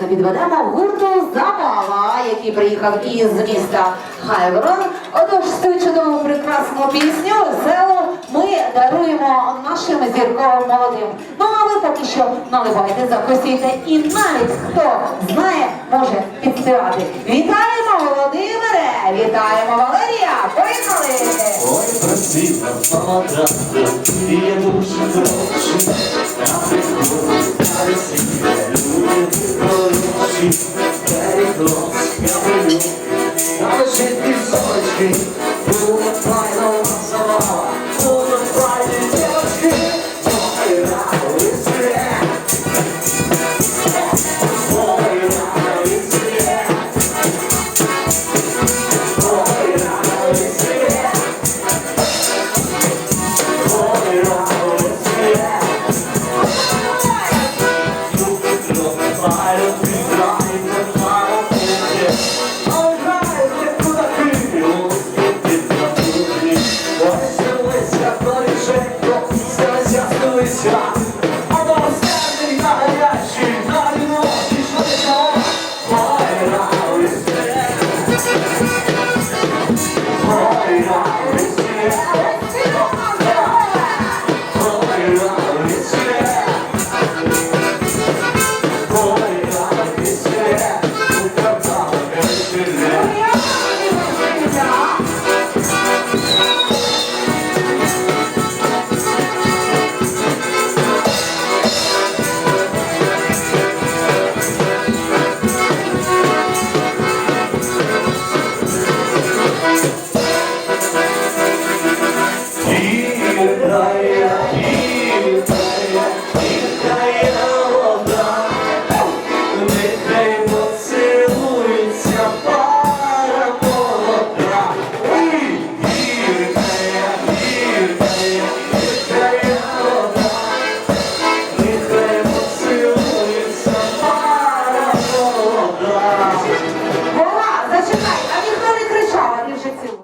Підведемо гурту Забава, який приїхав із міста Хайворон. Отож, цю чудову прекрасну пісню село ми даруємо нашим зірковим молодим. Ну а ви поки що наливайте, закусуйте і навіть хто знає, може підспівати. Вітаємо Володимире! Вітаємо Валерія! Поїхали! Ой, молода, і я дуже хороший, перекрос я велю, а жити зорочки, буде файно сама, буде файні дівочки, ой, радуй світ, ой, радуй світ, ой, радуй